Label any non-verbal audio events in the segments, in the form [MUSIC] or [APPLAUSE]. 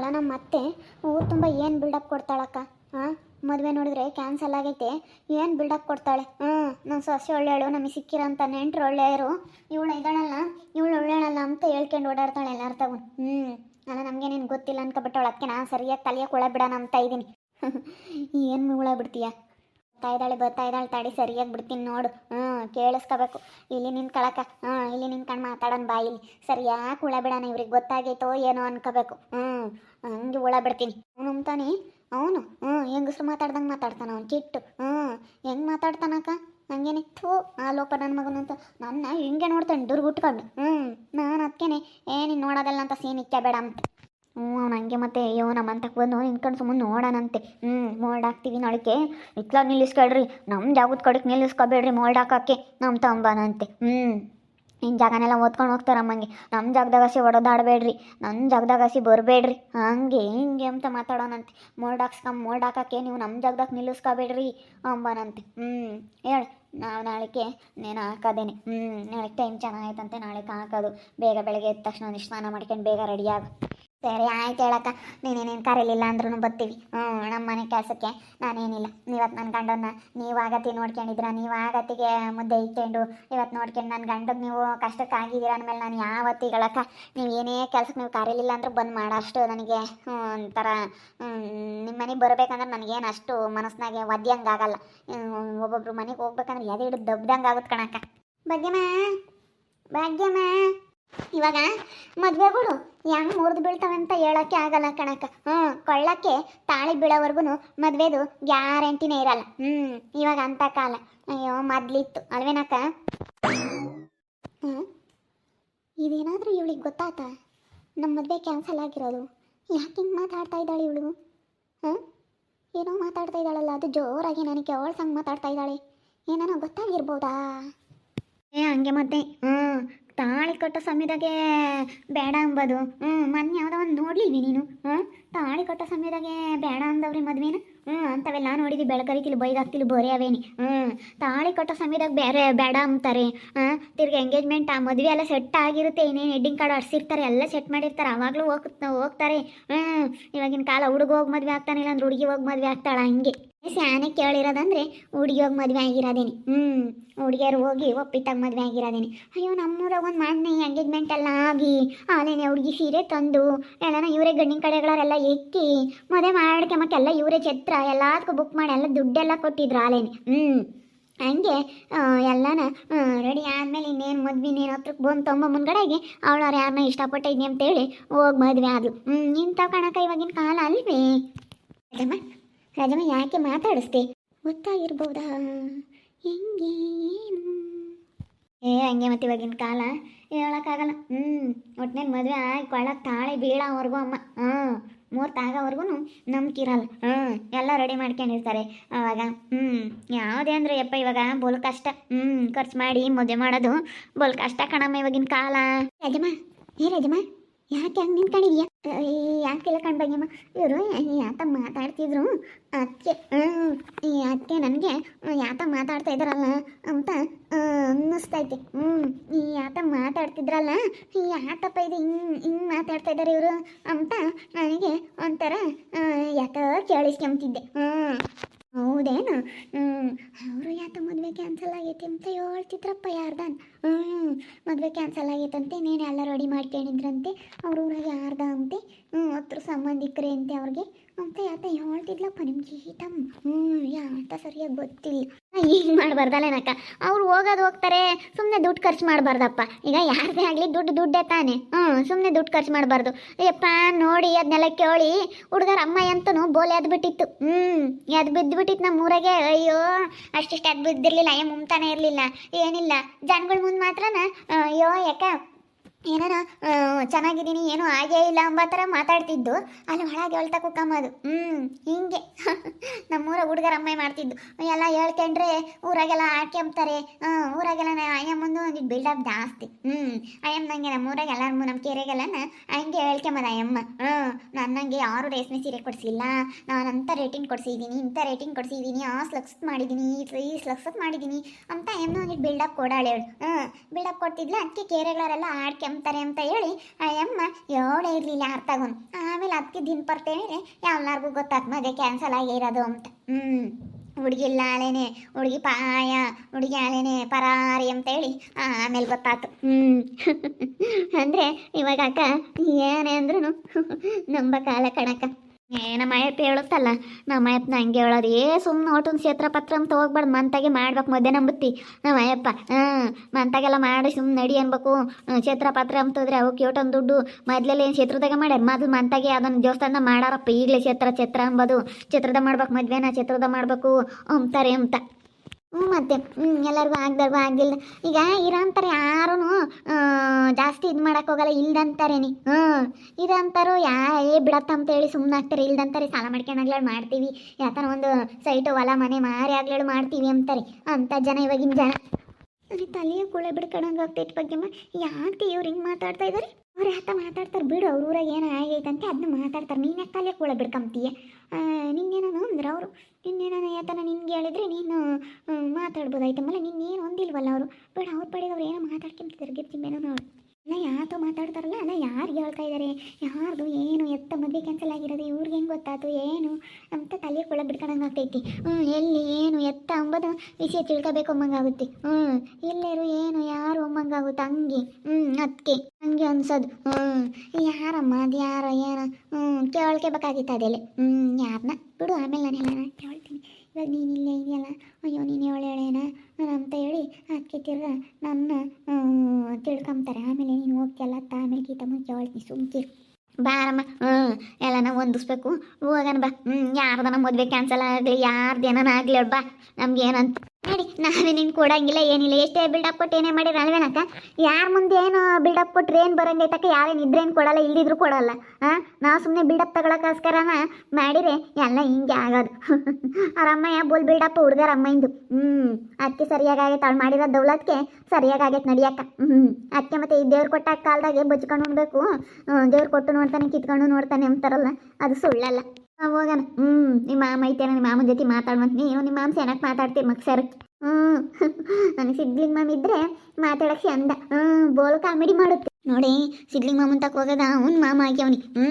ಅಲ್ಲ ನಮ್ಮ ಅತ್ತೆ ಊರು ತುಂಬ ಏನು ಬಿಲ್ಡಪ್ ಕೊಡ್ತಾಳಕ್ಕ? ಹಾಂ ಮದುವೆ ನೋಡಿದ್ರೆ ಕ್ಯಾನ್ಸಲ್ ಆಗೈತೆ. ಏನು ಬಿಲ್ಡಪ್ ಕೊಡ್ತಾಳೆ? ಹ್ಞೂ ನನ್ನ ಸೊಸೆ ಒಳ್ಳೆಯಳು ನಮಗೆ ಸಿಕ್ಕಿರೋಂಥ ನೆಂಟರು ಒಳ್ಳೆಯರು. ಇವಳು ಇದ್ದಾಳಲ್ಲ, ಇವಳು ಒಳ್ಳೆಯಳಲ್ಲ ಅಂತ ಹೇಳ್ಕೊಂಡು ಓಡಾಡ್ತಾಳೆ ಎಲ್ಲ ತಗೊಂಡು ಹ್ಞೂ ಅಲ್ಲ, ನಮಗೇನೇನು ನೀನು ಗೊತ್ತಿಲ್ಲ ಅನ್ಕೊಬಿಟ್ಟವಳು. ಅದಕ್ಕೆ ನಾನು ಸರಿಯಾಗಿ ತಲೆಯಕ್ಕೆ ಕೊಳ ಬಿಡೋಣ ಅಂತ ಇದ್ದೀನಿ [LAUGHS] ಏನು ಹುಳ ಬಿಡ್ತೀಯ? ಬರ್ತಾ ಇದ್ದಾಳೆ ಬರ್ತಾ ಇದ್ದಾಳೆ, ತಡಿ ಸರಿಯಾಗಿ ಬಿಡ್ತೀನಿ ನೋಡು. ಹ್ಞೂ ಕೇಳಿಸ್ಕೋಬೇಕು. ಇಲ್ಲಿ ನಿಂತ್ಕೊಳಕ ಹ್ಞೂ ಇಲ್ಲಿ ನಿಂತ್ಕೊಂಡು ಮಾತಾಡೋಣ ಬಾ ಇಲ್ಲಿ. ಸರಿಯಾಗಿ ಹುಳ ಬಿಡೋಣ ಇವ್ರಿಗೆ ಗೊತ್ತಾಗೈತೋ ಏನೋ ಅನ್ಕೋಬೇಕು. ಹ್ಞೂ ಹಂಗೆ ಹುಳ ಬಿಡ್ತೀನಿ. ಅವನು ಅಂತಾನೆ, ಅವನು? ಹ್ಞೂ ಹೆಂಗಸ್ರು ಮಾತಾಡ್ದಂಗೆ ಮಾತಾಡ್ತಾನ ಅವ್ನು, ಕಿಟ್ಟು? ಹ್ಞೂ ಹೆಂಗೆ ಮಾತಾಡ್ತಾನಕ್ಕ? ಹಂಗೇನೆ? ಥೂ, ಆ ಲೋಪ ನನ್ನ ಮಗನಂತ ನನ್ನ ಹಿಂಗೆ ನೋಡ್ತಾನೆ, ದುರ್ಗುಟ್ಕೊಂಡು. ಹ್ಞೂ ನಾನು ಅದಕ್ಕೇನೆ ಏ, ನೀನು ನೋಡೋದಲ್ಲ ಅಂತ ಸೀನ್ ಇಕ್ಕ ಬೇಡ ಅಂತ. ಹ್ಞೂ, ಅವ್ನು ಹಂಗೆ ಮತ್ತೆ, ಅಯ್ಯೋ ನಮ್ಮ ಅಂತಕ್ಕೆ ಬಂದು ನಿಂತ್ಕೊಂಡು ಸುಮ್ಮನೆ ನೋಡೋಣಂತೆ ಹ್ಞೂ ಮೋಲ್ಡ್ ಹಾಕ್ತೀವಿ ನೋಡಕ್ಕೆ ಇತ್ಲಾಗ ನಿಲ್ಲಿಸ್ಕೊಳ್ರಿ. ನಮ್ಮ ಜಾಗದ ಕಡೆಗೆ ನಿಲ್ಲಿಸ್ಕೊಬೇಡ್ರಿ ಮೋಲ್ಡ್ ಹಾಕಕ್ಕೆ ನಮ್ಮ ತಂಬನಂತೆ. ಹ್ಞೂ. ನಿನ್ನ ಜಾಗನೆಲ್ಲ ಓದ್ಕೊಂಡು ಹೋಗ್ತಾರಮ್ಮಂಗೆ ನಮ್ಮ ಜಾಗದಾಗಸಿ ಹೊಡೆದಾಡಬೇಡ್ರಿ ನನ್ನ ಜಾಗದಾಗಸಿ ಬರಬೇಡ್ರಿ. ಹಂಗೆ, ಹಿಂಗೆ ಅಂತ ಮಾತಾಡೋಣಂತೆ ಮೋಲ್ಡ್ ಹಾಕ್ಸ್ಕೊಂಡ್ ಮೋಲ್ಡ್ ಹಾಕಕ್ಕೆ ನೀವು ನಮ್ಮ ಜಾಗದಾಗ ನಿಲ್ಲಿಸ್ಕೊಬೇಡ್ರಿ ಅಂಬನಂತೆ. ಹ್ಞೂ. ಹೇಳಿ, ನಾವು ನಾಳೆಗೆ ನೀನು ಹಾಕೋದೇನೆ. ಹ್ಞೂ ನಾಳೆ ಟೈಮ್ ಚೆನ್ನಾಗೈತಂತೆ ನಾಳೆ ಹಾಕೋದು. ಬೇಗ ಬೆಳಗ್ಗೆ ಎದ್ದ ತಕ್ಷಣ ಸ್ನಾನ ಮಾಡ್ಕೊಂಡು ಬೇಗ ರೆಡಿಯಾಗ ಸರಿ, ಆಯ್ತು ಹೇಳಕ್ಕ. ನೀನೇನೇನು ಕರೀಲಿಲ್ಲ ಅಂದ್ರೂ ಬರ್ತೀವಿ ಹ್ಞೂ ನಮ್ಮ ಮನೆ ಕೆಲಸಕ್ಕೆ ನಾನೇನಿಲ್ಲ. ಇವತ್ತು ನನ್ನ ಗಂಡನ್ನ ನೀವು ಆಗತ್ತಿ ನೋಡ್ಕೊಂಡಿದ್ರ ನೀವು ಆಗತ್ತಿಗೆ ಮುದ್ದೆ ಇಟ್ಕೊಂಡು ಇವತ್ತು ನೋಡ್ಕೊಂಡು ನನ್ನ ಗಂಡಗೆ ನೀವು ಕಷ್ಟಕ್ಕೆ ಆಗಿದ್ದೀರ ಅಂದಮೇಲೆ ನಾನು ಯಾವತ್ತಿಗಳಕ್ಕ ನೀವು ಏನೇ ಕೆಲ್ಸಕ್ಕೆ ನೀವು ಕರೀಲಿಲ್ಲ ಅಂದ್ರೂ ಬಂದು ಮಾಡೋ ಅಷ್ಟು ನನಗೆ ಒಂಥರ ನಿಮ್ಮ ಮನೆಗೆ ಬರಬೇಕಂದ್ರೆ ನನಗೇನು ಅಷ್ಟು ಮನಸ್ಸಿನಾಗೆ ಒದ್ಯಂಗೆ ಆಗಲ್ಲ. ಒಬ್ಬೊಬ್ರು ಮನೆಗೆ ಹೋಗ್ಬೇಕಂದ್ರೆ ಎದೆ ಹಿಡಿದು ದಬ್ದಂಗೆ ಆಗುತ್ತೆ ಕಣಕ್ಕ. ಭಾಗ್ಯಮ್ಮ ಭಾಗ್ಯಮ್ಮ. ಇವಾಗ ಮದ್ವೆಗಳು ಹೆಂಗ್ ಮುರಿದು ಬೀಳ್ತಾವಂತ ಹೇಳಕ್ಕೆ ಆಗಲ್ಲ ಕಣಕ್ಕ. ಹ್ಞೂ ಕೊಳ್ಳಕ್ಕೆ ತಾಳಿ ಬೀಳೋವರೆಗೂ ಮದ್ವೆದು ಗ್ಯಾರಂಟಿನೇ ಇರಲ್ಲ. ಹ್ಞೂ ಇವಾಗ ಅಂತ ಕಾಲ. ಅಯ್ಯೋ, ಮೊದ್ಲಿತ್ತು. ಅಲ್ವೇನಕ್ಕ? ಹ್ಞೂ ಇದೇನಾದರೂ ಇವಳಿಗೆ ಗೊತ್ತಾತ? ನಮ್ಮ ಮದುವೆ ಕ್ಯಾನ್ಸಲ್ ಆಗಿರೋದು. ಯಾಕೆ ಹಿಂಗೆ ಮಾತಾಡ್ತಾ ಇದ್ದಾಳೆ ಇವಳು? ಹಾಂ ಏನೋ ಮಾತಾಡ್ತಾ ಇದ್ದಾಳಲ್ಲ, ಅದು ಜೋರಾಗಿ ನನಗೆ ಕೇಳ್ಸಂಗೆ ಮಾತಾಡ್ತಾ ಇದ್ದಾಳೆ. ಏನಾನ ಗೊತ್ತಾಗಿರ್ಬೋದಾ? ಏ, ಹಂಗೆ ಮತ್ತೆ ಹ್ಞೂ ತಾಳಿ ಕಟ್ಟೋ ಸಮಯದಾಗೆ ಬೇಡ ಅಂಬೋದು. ಹ್ಞೂ ಮೊನ್ನೆ ಯಾವುದೋ ಒಂದು ನೋಡ್ಲಿಲ್ವಿ ನೀನು? ಹ್ಞೂ ತಾಳಿ ಕಟ್ಟೋ ಸಮಯದಾಗೆ ಬೇಡ ಅಂದವ್ರಿ ಮದ್ವೆನ? ಹ್ಞೂ ಅಂಥವೆಲ್ಲ ನೋಡಿದ್ವಿ ಬೆಳಕರಿತಿಲಿ ಬೈದಾಕ್ತಿಲಿ ಬೋರಿ ಅವೇನಿ. ಹ್ಞೂ ತಾಳಿ ಕಟ್ಟೋ ಸಮಯದಾಗ ಬೇರೆ ಬೇಡ ಅಂತಾರೆ. ಹಾಂ, ತಿರ್ಗಿ ಎಂಗೇಜ್ಮೆಂಟ್ ಆ ಮದುವೆ ಎಲ್ಲ ಸೆಟ್ ಆಗಿರುತ್ತೆ ಇನ್ನೇನು ಎಡ್ಡಿಂಗ್ ಕಾರ್ಡ್ ಅಡ್ಸಿರ್ತಾರೆ, ಎಲ್ಲ ಸೆಟ್ ಮಾಡಿರ್ತಾರೆ ಆವಾಗಲೂ ಹೋಗ್ ಹೋಗ್ತಾರೆ. ಹ್ಞೂ ಇವಾಗಿನ ಕಾಲ ಹುಡುಗ ಹೋಗಿ ಮದುವೆ ಆಗ್ತಾನಿಲ್ಲ ಅಂದ್ರೆ ಹುಡುಗಿ ಹೋಗಿ ಮದುವೆ ಆಗ್ತಾಳ? ಹಂಗೆ. ಸ್ಯಾನೆ ಕೇಳಿರೋದಂದ್ರೆ ಹುಡುಗಿಯೋಗಿ ಮದುವೆ ಆಗಿರೋದೇನಿ. ಹ್ಞೂ ಹುಡುಗಿಯರು ಹೋಗಿ ಒಪ್ಪಿತಾಗ ಮದುವೆ ಆಗಿರೋದೇನಿ. ಅಯ್ಯೋ ನಮ್ಮೂರಾಗ ಒಂದು ಮಾಡಿ ಎಂಗೇಜ್ಮೆಂಟ್ ಎಲ್ಲ ಆಗಿ, ಆಲೇನೆ ಹುಡುಗಿ ಸೀರೆ ತಂದು, ಎಲ್ಲನ ಇವರೇ ಗಂಡಿನ ಕಡೆಗಳರೆಲ್ಲ ಎಕ್ಕಿ ಮದುವೆ ಮಾಡ್ಕೊಂಬಕ್ಕೆಲ್ಲ ಇವರೇ ಛತ್ರ ಎಲ್ಲದಕ್ಕೂ ಬುಕ್ ಮಾಡಿ ಎಲ್ಲ ದುಡ್ಡೆಲ್ಲ ಕೊಟ್ಟಿದ್ರು ಆಲೇನೆ. ಹ್ಞೂ ಹಂಗೆ ಎಲ್ಲನ ರೆಡಿ ಆದಮೇಲೆ ಇನ್ನೇನು ಮದ್ವೆ, ಇನ್ನೇನು ಹತ್ರಕ್ಕೆ ಬಂದು ತೊಂಬ ಮುಂದ್ಗಡೆಗೆ ಅವಳವ್ರು ಯಾರನ್ನ ಇಷ್ಟಪಟ್ಟಿದ್ನಿ ಅಂತೇಳಿ ಹೋಗಿ ಮದುವೆ ಆದ್ಲು. ಹ್ಞೂ ನಿಂತ ಕಣಕ ಇವಾಗಿನ ಕಾಲ ಅಲ್ವೇ? ರಾಜಮ್ಮ ರಾಜಮ್ಮ ಯಾಕೆ ಮಾತಾಡಿಸ್ತಿ ಗೊತ್ತಾಗಿರ್ಬೋದಾ? ಹೆಂಗೆ ಏನು ಏ, ಹಂಗೆ ಮತ್ತೆ ಇವಾಗಿನ ಕಾಲ. ಹೇಳೋಕ್ಕಾಗಲ್ಲ. ಹ್ಞೂ ಒಟ್ಟಿನಲ್ಲಿ ಮದುವೆ ಆಗಿ ಕೊಳ್ಳಕ್ಕೆ ತಾಳೆ ಬೀಳೋವರೆಗೂ ಅಮ್ಮ. ಹ್ಞೂ ಮೂರ್ತ ಆಗೋವರೆಗೂ ನಂಬಿಕಿರಲ್ಲ. ಹ್ಞೂ ಎಲ್ಲ ರೆಡಿ ಮಾಡ್ಕೊಂಡಿರ್ತಾರೆ ಅವಾಗ. ಹ್ಞೂ ಯಾವುದೇ ಅಂದರೆ ಯಪ್ಪ, ಇವಾಗ ಬೋಲ್ ಕಷ್ಟ. ಹ್ಞೂ ಖರ್ಚು ಮಾಡಿ ಮದುವೆ ಮಾಡೋದು ಬೋಲ್ ಕಷ್ಟ ಕಣಮ್ಮ ಇವಾಗಿನ ಕಾಲ. ರಜಮ್ಮ, ಏ ರಾಜಮ್ಮ ಯಾಕೆ ಹಂಗೆ ನಿಂತ್ಕೊಂಡಿದ್ಯಾ? ಯಾಕೆಲ್ಲ ಕಣ್ಬಂಗಮ್ಮ ಇವರು ಯಾತ ಮಾತಾಡ್ತಿದ್ರು. ಅದಕ್ಕೆ ಅದಕ್ಕೆ ನನಗೆ ಯಾತ ಮಾತಾಡ್ತಾ ಇದ್ರಲ್ಲ ಅಂತ ಅನ್ನಿಸ್ತೈತೆ. ಹ್ಞೂ ಈ ಯಾತ ಮಾತಾಡ್ತಿದ್ರಲ್ಲ, ಈ ಯಾತಪ್ಪ ಇದು ಹಿಂಗೆ ಹಿಂಗೆ ಮಾತಾಡ್ತಾ ಇದ್ದಾರೆ ಇವರು ಅಂತ ನನಗೆ ಒಂಥರ ಯಾಕ ಕೇಳಿಸ್ಕೊಂತಿದ್ದೆ ಹ್ಞೂ ಹೌದೇನು? ಹ್ಞೂ ಅವರು ಯಾತ ಮದುವೆ ಕ್ಯಾನ್ಸಲ್ ಆಗೈತೆ ಅಂತ ಹೇಳ್ತಿದ್ರಪ್ಪ ಯಾರ್ದಾನ್? ಹ್ಞೂ ಮದುವೆ ಕ್ಯಾನ್ಸಲ್ ಆಗೈತಂತೆ, ನೀನು ಎಲ್ಲ ರೆಡಿ ಮಾಡ್ಕೊಂಡಿದ್ರಂತೆ, ಅವ್ರ ಊರಾಗ ಯಾರ್ದ ಅಂತೆ? ಹ್ಞೂ ಹತ್ರ ಸಂಬಂಧಿಕರೇ ಅಂತೆ ಅವ್ರಿಗೆ? ಅಂತ ಯಾತ ಹೇಳ್ತಿದ್ಲಪ್ಪ ನಿಮ್ಗೆ ಗೀತಮ್ಮ ಹ್ಞೂ ಯಾತ ಸರಿಯಾಗಿ ಗೊತ್ತಿಲ್ಲ. ಈಗ ಮಾಡಬಾರ್ದಲ್ಲೇನಕ್ಕ? ಅವ್ರು ಹೋಗೋದು ಹೋಗ್ತಾರೆ ಸುಮ್ಮನೆ ದುಡ್ಡು ಖರ್ಚು ಮಾಡಬಾರ್ದಪ್ಪ. ಈಗ ಯಾರದೇ ಆಗಲಿ ದುಡ್ಡು ದುಡ್ಡೇ ತಾನೆ. ಹ್ಞೂ ಸುಮ್ಮನೆ ದುಡ್ಡು ಖರ್ಚು ಮಾಡಬಾರ್ದು. ಯಪ್ಪ ನೋಡಿ ಅದನ್ನೆಲ್ಲ ಕೇಳಿ ಹುಡುಗರ ಅಮ್ಮ ಅಂತೂ ಬೋಲೆ ಅದು ಬಿಟ್ಟಿತ್ತು. ಹ್ಞೂ ಅದು ಬಿದ್ದುಬಿಟ್ಟಿತ್ತು ನಮ್ಮ ಊರಾಗೆ. ಅಯ್ಯೋ ಅಷ್ಟಿಷ್ಟು ಅದು ಬಿದ್ದಿರಲಿಲ್ಲ, ಏ ಮುಮ್ತಾನೆ ಇರಲಿಲ್ಲ, ಏನಿಲ್ಲ. ಜನಗಳ ಮುಂದೆ ಮಾತ್ರನ, ಅಯ್ಯೋ, ಯಾಕ ಏನಾರ ಚೆನ್ನಾಗಿದ್ದೀನಿ, ಏನೂ ಆಗೇ ಇಲ್ಲ ಅಂಬ ಥರ ಮಾತಾಡ್ತಿದ್ದು. ಅಲ್ಲಿ ಒಳಗೆ ಹೇಳ್ತಾ ಕುಕ್ಕಮ್ಮದು ಹ್ಞೂ ಹಿಂಗೆ. [LAUGHS] ನಮ್ಮೂರ ಹುಡುಗರ ಅಮ್ಮ ಮಾಡ್ತಿದ್ದು. ಎಲ್ಲ ಹೇಳ್ಕೊಂಡ್ರೆ ಊರಾಗೆಲ್ಲ ಆಡ್ಕೊಂಬ್ತಾರೆ ಹಾಂ ಊರಾಗೆಲ್ಲ ಅಯ್ಯಮ್ಮಂದು ಒಂದು ಬಿಲ್ಡಪ್ ಜಾಸ್ತಿ. ಹ್ಞೂ ಅಯ್ಯಮ್ಮನಂಗೆ ನಮ್ಮೂರಾಗ ಎಲ್ಲರ ನಮ್ಮ ಕೆರೆಗೆಲ್ಲನ ಹಂಗೆ ಹೇಳ್ಕೊಂಬದ ಅಯ್ಯಮ್ಮ. ಹ್ಞೂ ನನ್ನಂಗೆ ಯಾರು ರೇಷ್ಮೆ ಸೀರೆ ಕೊಡಿಸಿಲ್ಲ. ನಾನಂತ ರೇಟಿಂಗ್ ಕೊಡಿಸಿದ್ದೀನಿ, ಇಂಥ ರೇಟಿಂಗ್ ಕೊಡಿಸಿದ್ದೀನಿ, ಆ ಸ್ಲಕ್ಸ್ ಮಾಡಿದ್ದೀನಿ, ಈ ಸ್ಲಕ್ಸ್ ಮಾಡಿದ್ದೀನಿ ಅಂತ ಅಯ್ಯಮ್ಮನ ಒಂದು ಬಿಲ್ಡಪ್ ಕೊಡಾಳೆ ಹೇಳು ಹ್ಞೂ ಬಿಲ್ಡಪ್ ಕೊಡ್ತಿದ್ಲ. ಅದಕ್ಕೆ ಕೆರೆಗಳರೆಲ್ಲ ಆಡ್ಕೊಂಬ ಅಂತಾರೆ ಅಂತ ಹೇಳಿ, ಆ ಅಮ್ಮ ಯೋಡೇ ಇರಲಿಲ್ಲ ಅರ್ಥಗೊಂಡು ಆಮೇಲೆ ಅದಕ್ಕೆ ದಿನ ಬರ್ತೇನೆ ಯಾವನಾರ್ಗೂ ಗೊತ್ತಾತ್ ಮದುವೆ ಕ್ಯಾನ್ಸಲ್ ಆಗಿರೋದು ಅಂತ. ಹ್ಞೂ ಹುಡುಗಿ ಇಲ್ಲ ಹುಡುಗಿ ಪಾಯ, ಹುಡುಗಿ ಆಲೇನೆ ಪರಾರಿ ಅಂತ ಹೇಳಿ ಆಮೇಲೆ ಗೊತ್ತಾಯ್ತು ಹ್ಞೂ [LAUGHS] ಅಂದರೆ ಇವಾಗ ಅಕ್ಕ, ಏನೇ ಅಂದ್ರೂ ನಂಬ ಕಾಲ ಕಣಕ್ಕ. ಏ ನಮ್ಮ ಅಯ್ಯಪ್ಪ ಹೇಳುತ್ತಲ್ಲ, ನಮ್ಮ ಅಯ್ಯಪ್ಪನ ಹಂಗೆ ಹೇಳೋದು. ಏ ಸುಮ್ಮನೆ ಒಟ್ಟು ಕ್ಷೇತ್ರ ಪತ್ರ ಅಂತ ಹೋಗ್ಬಾರ್ದು ಮಂತಾಗೆ ಮಾಡ್ಬೇಕು ಮಧ್ಯ ನಂಬುತ್ತಿ ನಮ್ಮ ಅಯ್ಯಪ್ಪ, ಹಾಂ, ಮಂತಾಗೆಲ್ಲ ಮಾಡಿ ಸುಮ್ಮನೆ ನಡಿ ಅನ್ಬೇಕು. ಕ್ಷೇತ್ರ ಪತ್ರ ಅಂತಂದ್ರೆ ಅವಕ್ಕೆ ಒಟ್ಟೊಂದು ದುಡ್ಡು. ಮೊದಲೆಲ್ಲ ಏನು ಕ್ಷೇತ್ರದಾಗ ಮಾಡ್ಯಾರ? ಮೊದಲು ಮಂತಾಗೆ ಅದನ್ನು ದೇವಸ್ಥಾನ ಮಾಡಾರಪ್ಪ. ಈಗಲೇ ಕ್ಷೇತ್ರ ಛತ್ರ ಅಂಬೋದು. ಛತ್ರದ ಮಾಡ್ಬೇಕು, ಮದ್ವೆನ ಛತ್ರದ ಮಾಡಬೇಕು. ಅಂತಾರೆ ಅಂತ ಹ್ಞೂ ಮತ್ತೆ ಎಲ್ಲರಿಗೂ ಆಗ್ದಲ್ವ ಆಗಿಲ್ಲ. ಈಗ ಇರೋಂತಾರೆ ಯಾರೂ ಜಾಸ್ತಿ ಇದು ಮಾಡೋಕ್ಕೋಗಲ್ಲ ಹೋಗಲ್ಲ ಇಲ್ದಂತಾರೆ ನೀ ಹ್ಞೂ ಇದಂತಾರು ಯಾ, ಏ ಬಿಡತ್ತ ಅಂತ ಹೇಳಿ ಸುಮ್ಮನೆ ಆಗ್ತಾರೆ. ಇಲ್ದಂತಾರೆ ಸಾಲ ಮಾಡ್ಕೊಂಡಾಗ್ಲಾಳು ಮಾಡ್ತೀವಿ. ಯಾತನ ಒಂದು ಸೈಟು, ಹೊಲ, ಮನೆ, ಮಾರಿ ಆಗ್ಲಾಳು ಮಾಡ್ತೀವಿ ಅಂತಾರೆ. ಅಂಥ ಜನ ಇವಾಗಿನ ಜನ ತಲೆಯ ಕೂಳೆ ಬಿಡ್ಕೊಂಡಂಗೆ ಆಗ್ತೈತೆ ಬಗ್ಗೆಮ್ಮ. ಯಾಕೆ ಇವ್ರು ಹಿಂಗೆ ಮಾತಾಡ್ತಾ ಇದ್ದಾರೆ ಅವ್ರು ಹತ್ತ ಮಾತಾಡ್ತಾರೆ ಬಿಡು, ಅವ್ರ ಊರಾಗ ಏನೋ ಆಗೈತಂತೆ ಅದನ್ನ ಮಾತಾಡ್ತಾರೆ. ನೀನು ಯಾಕೆ ತಲೆ ಕುಳೆ ಬಿಡ್ಕೊಂತೀಯ ನಿನ್ನೇನೋ ಅಂದ್ರೆ ಅವರು ನಿನ್ನೇನೋ ಯಾತನ ನಿನ್ಗೆ ಹೇಳಿದ್ರೆ ನೀನು ಮಾತಾಡ್ಬೋದಾಯ್ತಮ್ಮಲ್ಲ ನಿನ್ನೇನು ಒಂದಿಲ್ವಲ್ಲ ಅವರು? ಬೇಡ, ಅವ್ರ ಪಡೆಗೆ ಅವ್ರು ಏನೋ ಮಾತಾಡ್ಕೊಂತಿದ್ದಾರೆ ಗಿರ್ಜಿಂಬೇನೋ ನೋಡು. ಅಲ್ಲ ಯಾತೋ ಮಾತಾಡ್ತಾರಲ್ಲ, ಅಲ್ಲ, ಯಾರು ಹೇಳ್ತಾ ಇದ್ದಾರೆ ಯಾರ್ದು ಏನು ಎತ್ತ ಮದುವೆ ಕ್ಯಾನ್ಸಲ್ ಆಗಿರೋದು, ಇವ್ರಿಗೆ ಹೆಂಗೆ ಗೊತ್ತಾಯ್ತು ಏನು ಅಂತ ತಲೆ ಕೊಳಗೆ ಬಿಡ್ಕೊಂಡಂಗೆ ಆಗ್ತೈತಿ. ಹ್ಞೂ ಎಲ್ಲಿ ಏನು ಎತ್ತ ಅಂಬದು ವಿಷಯ ತಿಳ್ಕೊಬೇಕು ಅಂಬಂಗಾಗುತ್ತೆ ಹ್ಞೂ ಎಲ್ಲರೂ ಏನು ಯಾರು ಅಂಬಂಗಾಗುತ್ತೆ ಹಂಗೆ ಹ್ಞೂ ಅದಕ್ಕೆ ಹಂಗೆ ಅನ್ಸೋದು. ಹ್ಞೂ ಯಾರಮ್ಮ, ಅದು ಯಾರೋ, ಏನ? ಹ್ಞೂ ಕೇಳ್ಕೊಬೇಕಾಗಿತ್ತು ಅದೆಲ್ಲ. ಹ್ಞೂ ಯಾರನ್ನ ಬಿಡು, ಆಮೇಲೆ ನಾನು ಹೇಳೋಣ ಕೇಳ್ತೀನಿ. ನೀನು ಇಲ್ಲೇ ಇದೆಯಲ್ಲ? ಅಯ್ಯೋ, ನೀನು ಹೇಳಿ ಹೇಳೇನ ಅಂತ ಹೇಳಿ ಅದಕ್ಕೆ ತಿರ್ಗ ನನ್ನ ತಿಳ್ಕೊಂತಾರೆ ಆಮೇಲೆ ನೀನು ಹೋಗ್ತಿಯಲ್ಲ ಅತ್ತ ಆಮೇಲೆ ಗೀತ ಮುಂಚೆ ಹೇಳ್ತೀನಿ ಸುಮ್ಕಿರು ಬಾರಮ್ಮ. ಹ್ಞೂ ಎಲ್ಲನ ಹೊಂದಿಸ್ಬೇಕು. ಹೋಗೋಣ ಬಾ. ಹ್ಞೂ ಯಾರ್ದನ ಮದುವೆ ಕ್ಯಾನ್ಸಲ್ ಆಗಲಿ ಯಾರ್ದೇನ ಆಗಲಿ ಬಾ. ಏನಂತ ನಾವೇ ನಿನ್ ಕೊಡಂಗಿಲ್ಲ, ಏನಿಲ್ಲ. ಎಷ್ಟೇ ಬಿಲ್ಡಪ್ ಕೊಟ್ಟು ಏನೇ ಮಾಡಿರ ಅಲ್ವೇನಕ್ಕ? ಯಾರ ಮುಂದೆ ಏನು ಬಿಲ್ಡಪ್ ಕೊಟ್ರೆ ಏನು ಬರಂಗೈತಕ್ಕ ಯಾರೇನು ಇದ್ರೇನು ಕೊಡಲ್ಲ, ಇಲ್ದಿದ್ರು ಕೊಡಲ್ಲ. ಹಾಂ ನಾವು ಸುಮ್ಮನೆ ಬಿಲ್ಡಪ್ ತಗೊಳಕ್ಕೋಸ್ಕರನ ಮಾಡಿರೆ ಎಲ್ಲ ಹಿಂಗೆ ಆಗೋದು. [LAUGHS] ಅವ್ರ ಅಮ್ಮಯ್ಯ ಬೋಲ್ ಬಿಲ್ಡಪ್ ಹುಡುಗರ ಅಮ್ಮಂದು ಹ್ಞೂ ಅದಕ್ಕೆ ಸರಿಯಾಗಿ ಆಗೈತೆ, ಅವ್ಳು ಮಾಡಿರೋ ದೌಲತ್ಗೆ ಸರಿಯಾಗಿ ಆಗೈತೆ ನಡಿಯಕ್ಕ ಹ್ಞೂ ಅದಕ್ಕೆ ಮತ್ತೆ ಈ ದೇವ್ರು ಕೊಟ್ಟ ಕಾಲದಾಗೆ ಬಚ್ಕೊಂಡು ಉಣ್ಬೇಕು. ದೇವ್ರು ಕೊಟ್ಟು ನೋಡ್ತಾನೆ, ಕಿತ್ಕೊಂಡು ನೋಡ್ತಾನೆ ಅಂತಾರಲ್ಲ, ಅದು ಸುಳ್ಳಲ್ಲ. ಹೋಗೋಣ. ಹ್ಞೂ ನಿಮ್ಮ ಮಾಮ ಐತೆ ನಿಮ್ಮ ಮಾಮನ ಜೊತೆ ಮಾತಾಡ್ಮಂತ ನೀನು ನಿಮ್ಮ ಮಾಮ ಚೆನ್ನಾಗಿ ಮಾತಾಡ್ತೀರಿ ಮಗ ಸರಕ್ಕೆ ಹ್ಞೂ [LAUGHS] ನನಗೆ ಸಿಬ್ಲಿಂಗ್ ಮ್ಯಾಮ್ ಇದ್ದರೆ ಮಾತಾಡಕ್ಕೆ ಅಂದ. ಹ್ಞೂ ಬೋಲ್ ಕಾಮಿಡಿ ಮಾಡುತ್ತೆ. ನೋಡಿ ಸಿಡ್ಲಿಂಗ್ ಮಾಮನ್ ತಕ್ಕ ಹೋಗದ ಅವ್ನು ಮಾಮ ಅವನಿ ಹ್ಞೂ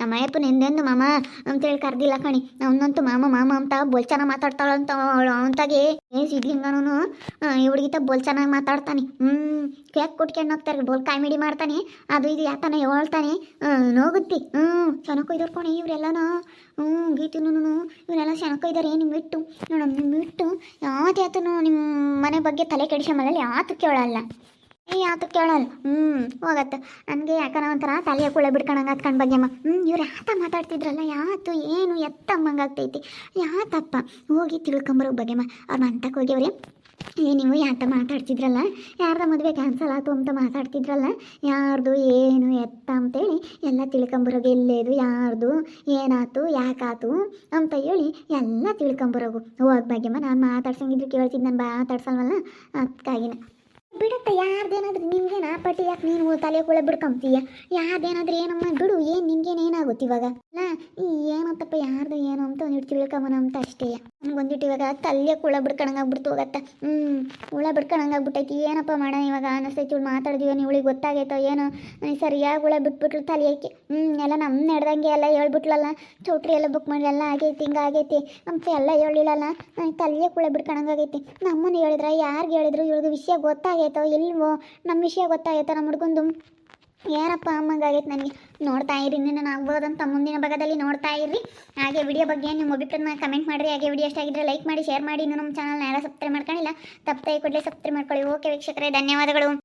ನಮ್ಮ ಅಯ್ಯಪ್ಪನ ಎಂದೆಂದು ಮಾಮ ಅಂತೇಳಿ ಕರ್ದಿಲ್ಲ ಕಣಿ. ಅವನಂತೂ ಮಾಮ ಮಾಮ ಅಂತ ಬೋಲ್ ಮಾತಾಡ್ತಾಳ ಮಾತಾಡ್ತಾಳಂತ ಅವಳು ಅವಂತಾಗೆ ಏ ಸಿದ್ಲಿಂಗನೂ ಇವಳಿಗಿತ ಬೋಲ್ ಬೋಲ್ಚನ ಮಾತಾಡ್ತಾನೆ. ಹ್ಞೂ ಕೇಕ್ ಕುಟ್ಕೊಂಡು ಹೋಗ್ತಾರೆ ಬೋಲ್ ಕಾಮಿಡಿ ಮಾಡ್ತಾನೆ. ಅದು ಇದು ಯಾತನ ಹೇಳ್ತಾನೆ. ನೋಗುತ್ತಿ ಹ್ಞೂ ಚೆನ್ನಾಗಿ ಕೊಯ್ದೋರ್ಕೊಣೆ ಇವರೆಲ್ಲನೂ. ಹ್ಞೂ ಗೀತಿನೂ ಇವರೆಲ್ಲ ಚೆನ್ನಾಗಿ ಕೊಯ್ದಾರೆ ನಿಮ್ಮ ಇಟ್ಟು ನೋಡಮ್ಮ ನಿಮ್ಮ ಇಟ್ಟು ಯಾವ್ದು ಯಾತನು ನಿಮ್ಮ ಮನೆ ಬಗ್ಗೆ ತಲೆ ಕೆಡಿಸ್ಕೊಂಬಲ್ಲ ಯಾತಕ್ಕೆ ಕೇಳಲ್ಲ ಏ ಯಾತು ಕೇಳಲ್ಲ ಹ್ಞೂ ಹೋಗತ್ತ. ನನಗೆ ಯಾಕನ ಒಂಥರ ತಲೆಯ ಕುಳೆ ಬಿಡ್ಕೊಂಡಂಗೆ ಹತ್ಕೊಂಡು ಬಗ್ಗೆಮ್ಮ ಹ್ಞೂ ಇವ್ರು ಯಾತ ಮಾತಾಡ್ತಿದ್ರಲ್ಲ, ಯಾತು ಏನು ಎತ್ತಮ್ಮಂಗಾಗ್ತೈತಿ ಯಾತಪ್ಪ. ಹೋಗಿ ತಿಳ್ಕೊಂಬರೋ ಬಗ್ಗೆಮ್ಮ ಅವ್ರ ಮಂತಕ್ಕೆ ಹೋಗ್ಯವ್ರಿ. ಏ, ನೀವು ಯಾತ ಮಾತಾಡ್ತಿದ್ರಲ್ಲ? ಯಾರ್ದ ಮದುವೆ ಕ್ಯಾನ್ಸಲ್ ಆಯ್ತು ಅಂತ ಮಾತಾಡ್ತಿದ್ರಲ್ಲ? ಯಾರ್ದು ಏನು ಎತ್ತ ಅಂತೇಳಿ ಎಲ್ಲ ತಿಳ್ಕೊಂಬರೋದು ಎಲ್ಲೇದು ಯಾರ್ದು ಏನಾತು, ಯಾಕಾತು ಅಂತ ಹೇಳಿ ಎಲ್ಲ ತಿಳ್ಕೊಂಬರೋಗು. ಹೋದ ಬಗ್ಗೆಮ್ಮ ನಾನು ಮಾತಾಡ್ಸಂಗಿದ್ರು ಕೇಳ್ತಿದ್ದು ನಾನು ಮಾತಾಡ್ಸಲ್ವಲ್ಲ? ಅದಕ್ಕಾಗಿನ ಬಿಡತ್ತ ಯಾರ್ದೇನಾದ್ರೂ ನಿನ್ಗೇನ ಪಟ್ಟಿ ಯಾಕೆ ನೀನು ತಲೆ ಕುಳೆ ಬಿಡ್ಕೊಂತೀಯ? ಯಾರ್ದೇನಾದ್ರೂ ಏನಮ್ಮ, ಬಿಡು, ಏನು ನಿನ್ಗೇನು ಏನಾಗುತ್ತೆ ಇವಾಗ? ಅಲ್ಲ ಏನಂತಪ್ಪ, ಯಾರ್ದು ಏನು ಅಂತ ಒಂದಿಟ್ಟು ತಿಳ್ಕೊಂಬನ ಅಂತ ಅಷ್ಟೇ. ನಮ್ಗೊಂದಿಟ್ಟು ಇವಾಗ ತಲೆ ಕುಳ ಬಿಡ್ಕಣಂಗಾಗ್ಬಿಡ್ತು ಹೋಗತ್ತ. ಹ್ಞೂ ಹುಳ ಬಿಡ್ಕಣಂಗಾಗ್ಬಿಟ್ಟೈತಿ ಏನಪ್ಪ ಮಾಡೋಣ ಇವಾಗ ಅನಿಸ್ತೈತಿ ಇವಳು ಮಾತಾಡಿದೀವ ನೀವು ಇವಳಿಗೆ ಗೊತ್ತಾಗೈತೋ ಏನೋ? ಸರಿಯಾಗಿ ಹುಳ ಬಿಟ್ಬಿಟ್ಲು ತಲೆಯಕ್ಕೆ ಹ್ಞೂ ಎಲ್ಲ ನಮ್ಮ ನಡೆದಂಗೆ ಎಲ್ಲ ಹೇಳ್ಬಿಟ್ಲಲ್ಲ? ಚೌಟ್ರಿ ಎಲ್ಲ ಬುಕ್ ಮಾಡಿ ಎಲ್ಲ ಆಗೈತಿ, ಹಿಂಗೆ ಆಗೈತಿ. ಅಂತ ಎಲ್ಲ ಹೇಳಿಲ್ಲಲ್ಲ? ತಲೆ ತಲೆಯೇ ಕುಳ ಬಿಡ್ಕಣಂಗಾಗೈತಿ ನಮ್ಮನ್ನು ಹೇಳಿದ್ರೆ, ಯಾರಿಗೆ ಹೇಳಿದ್ರು ಇವಳಿಗೆ ವಿಷಯ ಗೊತ್ತಾಗೈತೋ. ಇಲ್ವೋ? ನಮ್ಮ ವಿಷಯ ಗೊತ್ತಾಯಿತೋ ನಮ್ಮ ಹುಡುಗಂದು? ಏನಪ್ಪ ಅಮ್ಮಂಗಾಗೈತೆ ನನಗೆ? ನೋಡ್ತಾ ಇರಿ ನಾನು ಆಗ್ಬೋದಂತ ಮುಂದಿನ ಭಾಗದಲ್ಲಿ ನೋಡ್ತಾ ಇರಿ ಹಾಗೆ ವಿಡಿಯೋ ಬಗ್ಗೆ ನಿಮ್ಮ ಅಭಿಪ್ರಾಯನ ಕಮೆಂಟ್ ಮಾಡಿರಿ. ಹಾಗೆ ವಿಡಿಯೋ ಇಷ್ಟ ಆಗಿದ್ರೆ ಲೈಕ್ ಮಾಡಿ ಶೇರ್ ಮಾಡಿ. ಇನ್ನು ನಮ್ಮ ಚಾನಲ್ನ ಯಾರು ಸಬ್ಸ್ಕ್ರೈಬ್ ಮಾಡ್ಕೊಂಡಿಲ್ಲ, ತಪ್ಪದೆ ಕೂಡಲೇ ಸಬ್ಸ್ಕ್ರೈಬ್ ಮಾಡ್ಕೊಳ್ಳಿ. ಓಕೆ ವೀಕ್ಷಕರೇ, ಧನ್ಯವಾದಗಳು.